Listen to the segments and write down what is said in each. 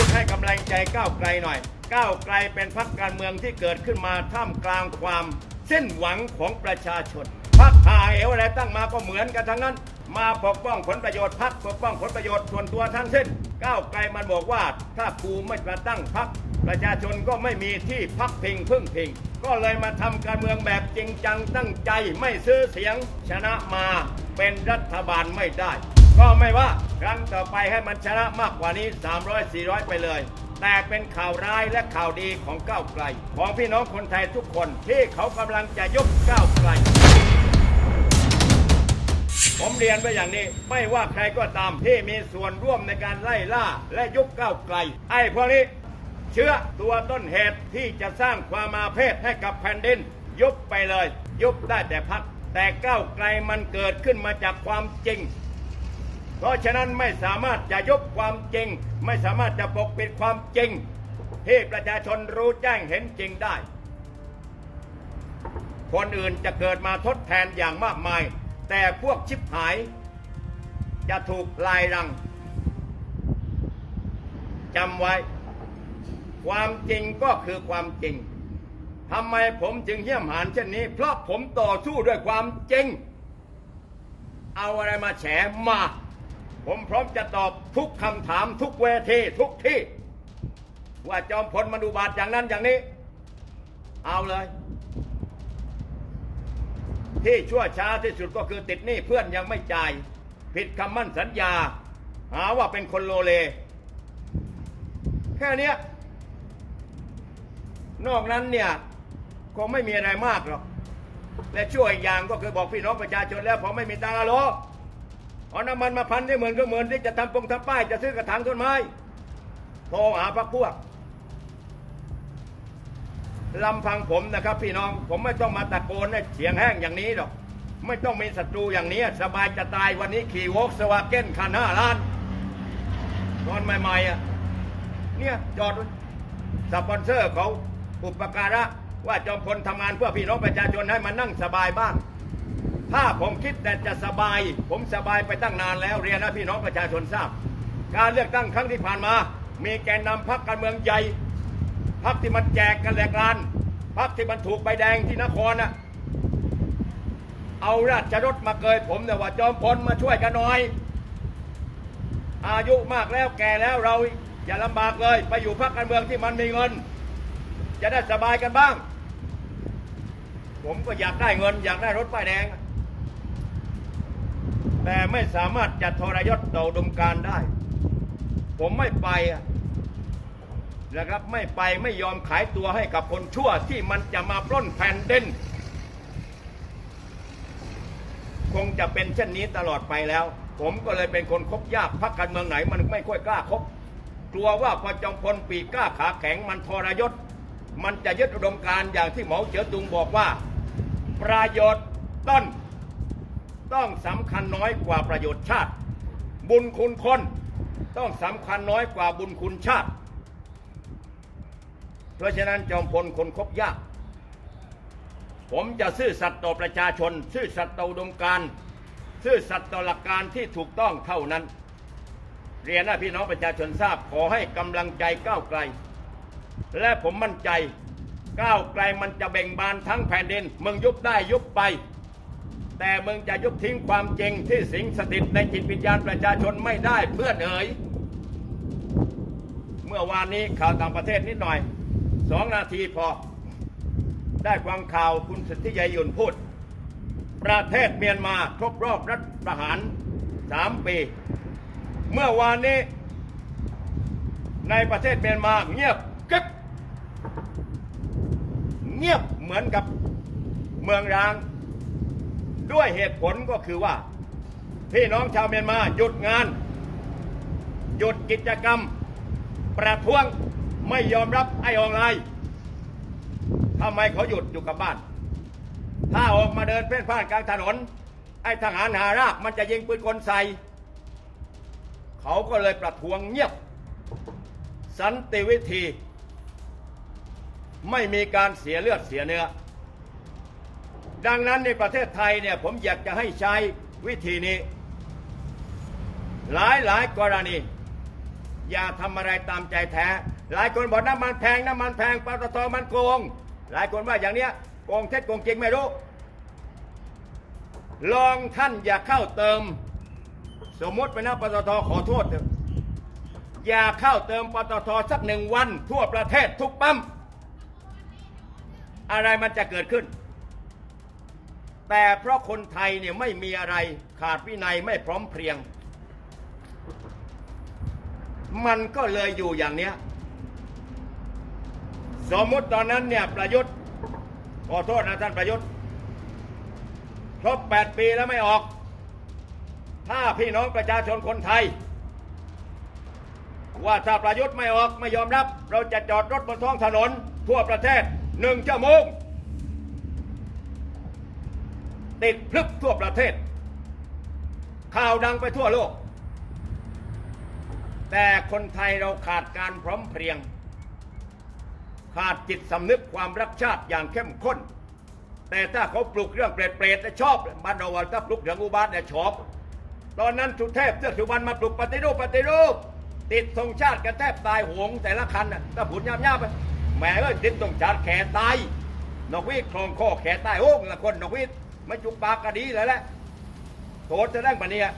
ูดให้กำลังใจก้าวไกลหน่อย ก้าวไกลเป็นพรรคการเมืองที่เกิดขึ้นมาท่ามกลางความสิ้นหวังของประชาชนพรรคหาเหวอะไรตั้งมาก็เหมือนกันทั้งนั้น มาปกป้องผลประโยชน์พรรคปกป้องผลประโยชน์ส่วนตัวทั้งสิ้น ก้าวไกลมันบอกว่า ถ้ากูไม่มาตั้งพรรคประชาชนก็ไม่มีที่พักพิงพึ่งพิง ก็เลยมาทำการเมืองแบบจริงจังตั้งใจไม่ซื้อเสียงชนะมาเป็นรัฐบาลไม่ได้ ก็ไม่ว่าครั้งต่อไปให้มันชนะมากกว่านี้ 300 400 ไปเลย แต่เป็นข่าวร้ายและข่าวดีของก้าวไกล ของพี่น้องคนไทยทุกคนที่เขากำลังจะยกก้าวไกล ผมเรียนไว้อย่างนี้ ไม่ว่าใครก็ตามที่มีส่วนร่วมในการไล่ล่าและยุบก้าวไกล ไอ้พวกนี้เชื้อตัวต้นเหตุที่จะสร้างความมาเพศให้กับแผ่นดิน ยุบไปเลย ยุบได้แต่พักแต่ก้าวไกลมันเกิดขึ้นมาจากความจริง เพราะฉะนั้นไม่สามารถจะยกความจริง ไม่สามารถจะปกปิดความจริงที่ประชาชนรู้แจ้งเห็นจริงได้ คนอื่นจะเกิดมาทดแทนอย่างมากมาย แต่พวกชิบหาย จะถูกลายรังจำไว้ ความจริงก็คือความจริงทำไมผมจึงเหี้ยมหานเช่นนี้ เพราะผมต่อสู้ด้วยความจริง เอาอะไรมาแฉมา ผมพร้อมจะตอบทุกคำถามทุกเวทีทุกที่ ว่าจอมพลมันอุบาทอย่างนั้นอย่างนี้ เอาเลย ที่ชั่วช้าที่สุดก็คือติดหนี้เพื่อนยังไม่จ่าย ผิดคำมั่นสัญญา หาว่าเป็นคนโลเล แค่นี้นอกนั้นเนี่ยคงไม่มีอะไรมากหรอกและช่วยอีกอย่างก็คือบอกพี่น้องประชาชนแล้วพอไม่มีตังค์อะโล เอาน้ำมันมาพันได้เหมือนก็เหมือนที่จะทำปงทำป้ายจะซื้อกระถางต้นไม้โทรหาพักพวกลำพังผมนะครับ พี่น้องผมไม่ต้องมาตะโกนเสียงแห้งอย่างนี้หรอก ไม่ต้องมีศัตรูอย่างนี้สบายจะตายวันนี้ขี่วอกสวาเก้นคันห้าล้านตอนใหม่ๆอะเนี่ยจอดสปอนเซอร์เขาอุปการะว่าจอมพลทำงานเพื่อพี่น้องประชาชนให้มานั่งสบายบ้าง ถ้าผมคิดแต่จะสบาย ผมสบายไปตั้งนานแล้วเรียนนะพี่น้องประชาชนทราบ การเลือกตั้งครั้งที่ผ่านมา มีแกนนำพรรคการเมืองใหญ่พักที่มันแจกกันแหลกลานพักที่มันถูกใบแดงที่นครน่ะเอาราชรถมาเกยผมเนี่ยว่าจอมพลมาช่วยกันหน่อย อายุมากแล้วแก่แล้วเราอย่าลำบากเลย ไปอยู่พักการเมืองที่มันมีเงิน จะได้สบายกันบ้าง ผมก็อยากได้เงิน อยากได้รถป้ายแดง แต่ไม่สามารถจะทรยศต่อดมการได้ ผมไม่ไปนะครับไม่ไปไม่ยอมขายตัวให้กับคนชั่วที่มันจะมาปล้นแผ่นดินคงจะเป็นเช่นนี้ตลอดไปแล้ว ผมก็เลยเป็นคนคบยากพักการเมืองไหนมันไม่ค่อยกล้าคบกลัวว่าพอจอมพลปีกล้าขาแข็งมันทรยศ มันจะยึดอุดมการอย่างที่หมอเจ๋อตุงบอกว่า ประโยชน์ต้น ต้องสำคัญน้อยกว่าประโยชน์ชาติ บุญคุณคน ต้องสำคัญน้อยกว่าบุญคุณชาติ เพราะฉะนั้นจอมพลคนคบยาก ผมจะซื่อสัตย์ต่อประชาชน ซื่อสัตย์ต่ออุดมการซื่อสัตย์ต่อหลักการที่ถูกต้องเท่านั้น เรียนให้พี่น้องประชาชนทราบขอให้กำลังใจก้าวไกล และผมมั่นใจก้าวไกลมันจะเบ่งบานทั้งแผ่นดินมึงยุบได้ยุบไป แต่มึงจะยุบทิ้งความจริงที่สิงสถิตในจิตวิญญาณประชาชนไม่ได้เพื่อนเอ๋ยเมื่อวานนี้ข่าวต่างประเทศนิดหน่อยสองนาทีพอ ได้ฟังข่าวคุณสิทธิยายยุนพูด ประเทศเมียนมาครบรอบรัฐประหารสามปี เมื่อวานนี้ ในประเทศเมียนมาเงียบกึบเงียบเหมือนกับเมืองร้าง ด้วยเหตุผลก็คือว่า พี่น้องชาวเมียนมาหยุดงาน หยุดกิจกรรม ประท้วงไม่ยอมรับไอออนไลน์ทำไมเขาหยุดอยู่กับบ้าน ถ้าออกมาเดินเพ่นพ่านกลางถนน ไอ้ทหารหารากมันจะยิงปืนกลใส่เขาก็เลยประท้วงเงียบ สันติวิธี ไม่มีการเสียเลือดเสียเนื้อ ดังนั้นในประเทศไทยเนี่ยผมอยากจะให้ใช้วิธีนี้ หลายหลายกรณี อย่าทำอะไรตามใจแท้ หลายคนบอกน้ำมันแพงน้ำมันแพงปตทมันโกง หลายคนว่าอย่างเนี้ยโกงเท็จโกงจริงไม่รู้ ลองท่านอย่าเข้าเติม สมมติไปนะปตทขอโทษเถอะอย่าเข้าเติมปตทสักหนึ่งวัน ทั่วประเทศทุกปั๊มอะไรมันจะเกิดขึ้น แต่เพราะคนไทยเนี่ยไม่มีอะไรขาดวินัยไม่พร้อมเพรียง มันก็เลยอยู่อย่างเนี้ย สมมติตอนนั้นเนี่ยประยุทธ์ขอโทษนะท่านประยุทธ์ครบแปดปีแล้วไม่ออก ถ้าพี่น้องประชาชนคนไทย ว่าถ้าประยุทธ์ไม่ออกไม่ยอมรับ เราจะจอดรถบนท้องถนนทั่วประเทศหนึ่งชั่วโมง ติดพลึบทั่วประเทศ ข่าวดังไปทั่วโลก แต่คนไทยเราขาดการพร้อมเพรียง ขาดจิตสำนึกความรักชาติอย่างเข้มข้น แต่ถ้าเขาปลุกเรื่องเปรตเปรตๆชอบบ้านเราว่าถ้าปลุกเรื่องอุบาทเนี่ยชอบ ตอนนั้นสุเทพเทือกสุวรรณมาปลุกปฏิรูปปฏิรูป ติดธงชาติกันแทบตายหงแต่ละคันน่ะถ้าผุดยาบๆไปแหมเอ้ยติดธงชาติแขนตายนกหวีดคลองคอแขนตายโอ้งละคนนกหวีด ไม่จุกปากก็ดีแล้วแหละโทษจะได้ปะเนี่ย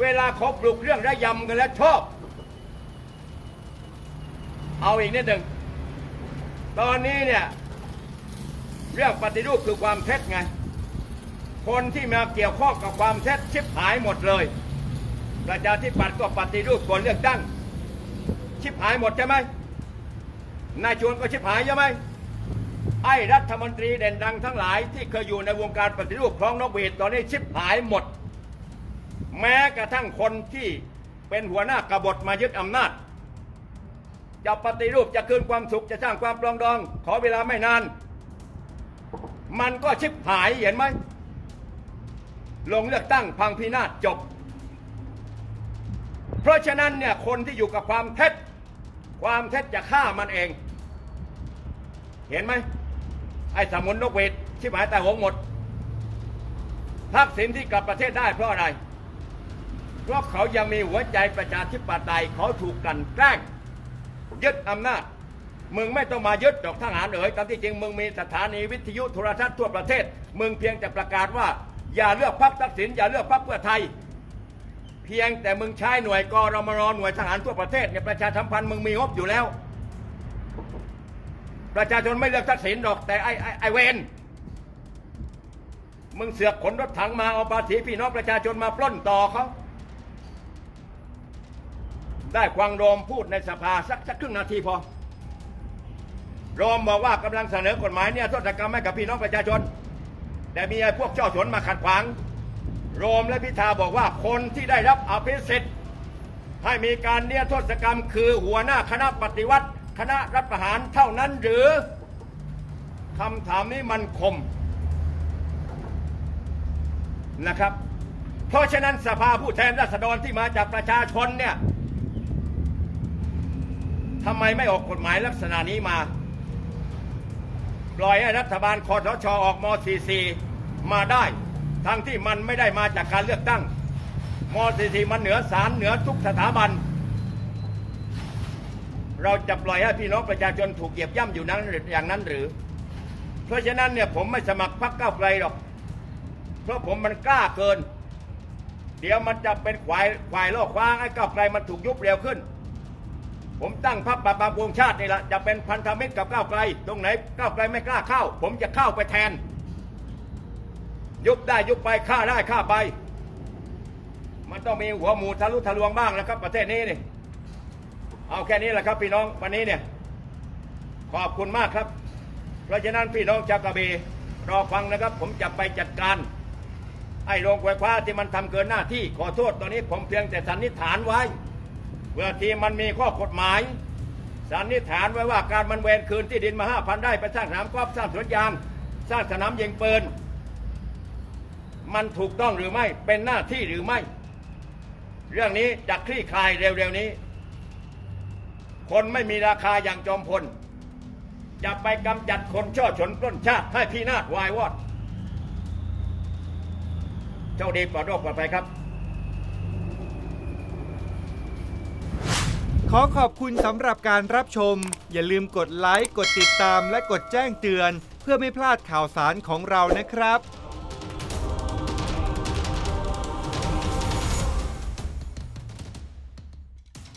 เวลาเขาปลุกเรื่องระยำกันแล้วชอบ เอาอีกนิดหนึ่ง ตอนนี้เนี่ย เรื่องปฏิรูปคือความเท็จไง คนที่มาเกี่ยวข้องกับความเท็จชิบหายหมดเลย ประชาธิปัตย์ก็ปฏิรูปก่อนเลือกตั้ง ชิบหายหมดใช่ไหมนายชวนก็ชิบหายใช่ไหม ไอ้รัฐมนตรีเด่นดังทั้งหลายที่เคยอยู่ในวงการปฏิรูปคลองนกหวีดตอนนี้ชิบหายหมด แม้กระทั่งคนที่เป็นหัวหน้ากบฏมายึดอำนาจ จะปฏิรูปจะคืนความสุขจะสร้างความปรองดอง ขอเวลาไม่นาน มันก็ชิบหายเห็นไหมลงเลือกตั้งพังพินาศจบ เพราะฉะนั้นเนี่ยคนที่อยู่กับความเท็จ ความเท็จจะฆ่ามันเอง เห็นไหม ไอ้สมุนนกเวทชิบหายแต่หงหมดทักษิณที่กลับประเทศได้เพราะอะไร เพราะเขายังมีหัวใจประชาธิปไตยเขาถูกกันแกล้งยึดอำนาจ มึงไม่ต้องมายึดดอกทหารเอ๋ยตามที่จริงมึงมีสถานีวิทยุโทรทัศน์ทั่วประเทศ มึงเพียงแต่ประกาศว่า อย่าเลือกพรรคทักษิณอย่าเลือกพรรคเพื่อไทย เพียงแต่มึงใช้หน่วยกรมรหน่วยทหารทั่วประเทศเนี่ยประชาสัมพันธ์มึงมีงบอยู่แล้ว ประชาชนไม่เลือกทักษิณหรอกแต่ไอ้ไอ้ไอเวนมึงเสือกขนรถถังมาเอาภาษีพี่น้องประชาชนมาปล้นต่อเขาได้ควังโรมพูดในสภาสักสักครึ่งนาทีพอ โรมบอกว่ากำลังเสนอกฎหมายเนี่ยโทษกรรมให้กับพี่น้องประชาชน แต่มีไอ้พวกเจ้าชนมาขัดขวาง โรมและพิธาบอกว่าคนที่ได้รับอภิสิทธิ์ให้มีการเนี่ยโทษกรรมคือหัวหน้าคณะปฏิวัติ คณะรัฐประหารเท่านั้นหรือคำถามนี้มันคมนะครับ เพราะฉะนั้นสภาผู้แทนราษฎรที่มาจากประชาชนเนี่ยทำไมไม่ออกกฎหมายลักษณะนี้มา ปล่อยให้รัฐบาลคอสชออกม .44 มาได้ ทั้งที่มันไม่ได้มาจากการเลือกตั้งม .44 มันเหนือศาลเหนือทุกสถาบัน เราจะปล่อยให้พี่น้องประชาชนถูกเหยียบย่ำอยู่นั้นอย่างนั้นหรือ เพราะฉะนั้นเนี่ยผมไม่สมัครพรรคก้าวไกลหรอก เพราะผมมันกล้าเกิน เดี๋ยวมันจะเป็นควายควายโลกคว้างไอ้ก้าวไกลมันถูกยุบเร็วขึ้น ผมตั้งพรรคปราบปรามวงชาตินี่แหละจะเป็นพันธมิตรกับก้าวไกล ตรงไหนก้าวไกลไม่กล้าเข้า ผมจะเข้าไปแทน ยุบได้ยุบไปฆ่าได้ฆ่าไป มันต้องมีหัวหมูทะลุทะลวงบ้างแล้วครับ ประเทศนี้นี่ เอาแค่นี้แหละครับพี่น้องวันนี้เนี่ย ขอบคุณมากครับ เพราะฉะนั้นพี่น้องชาวกระบี่รอฟังนะครับ ผมจะไปจัดการไอ้โรงไฟฟ้าที่มันทำเกินหน้าที่ขอโทษตอนนี้ผมเพียงแต่สันนิษฐานไว้เพื่อที่มันมีข้อกฎหมายสันนิษฐานไว้ว่าการมันเวนคืนที่ดินมาห้าพันได้ไปสร้างสนามกอล์ฟสร้างสวนยางสร้างสนามยิงปืนมันถูกต้องหรือไม่เป็นหน้าที่หรือไม่ เรื่องนี้จะคลี่คลายเร็วๆนี้ คนไม่มีราคาอย่างจอมพล จะไปกำจัดคนช่อฉนปล้นชาติให้พินาศวายวอดเจ้าดีปลอดโรคปลอดภัยครับ ขอขอบคุณสำหรับการรับชม อย่าลืมกดไลค์ กดติดตามและกดแจ้งเตือน เพื่อไม่พลาดข่าวสารของเรานะครับ